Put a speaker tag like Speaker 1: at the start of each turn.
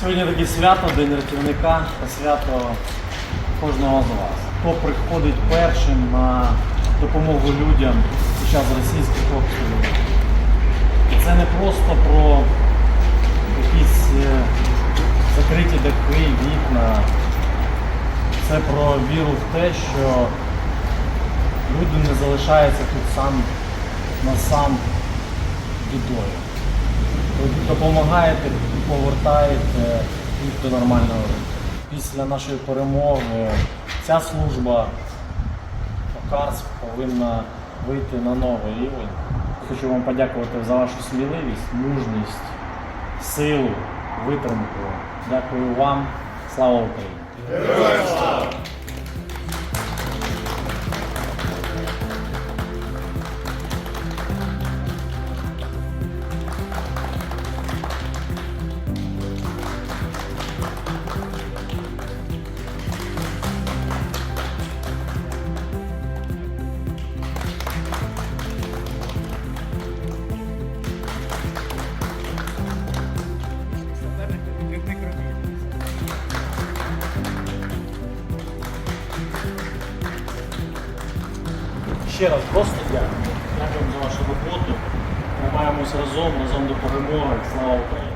Speaker 1: Сьогодні таке свято, День рятівника свято кожного з вас. Хто приходить першим на допомогу людям під час російських обстрілів. І це не просто про якісь е, закриті дахи, вікна. Це про віру в те, що люди не залишаються тут сам на сам бідою. Допомагаєте повертаєте їх до нормального. Після нашої перемоги ця служба Покарськ повинна вийти на новий рівень. Хочу вам подякувати за вашу сміливість, мужність, силу, витримку. Дякую вам. Слава Україні! Ще раз просто дякую. Дякуємо за вашу роботу. Тримаємось разом, разом до перемоги. Слава Україні!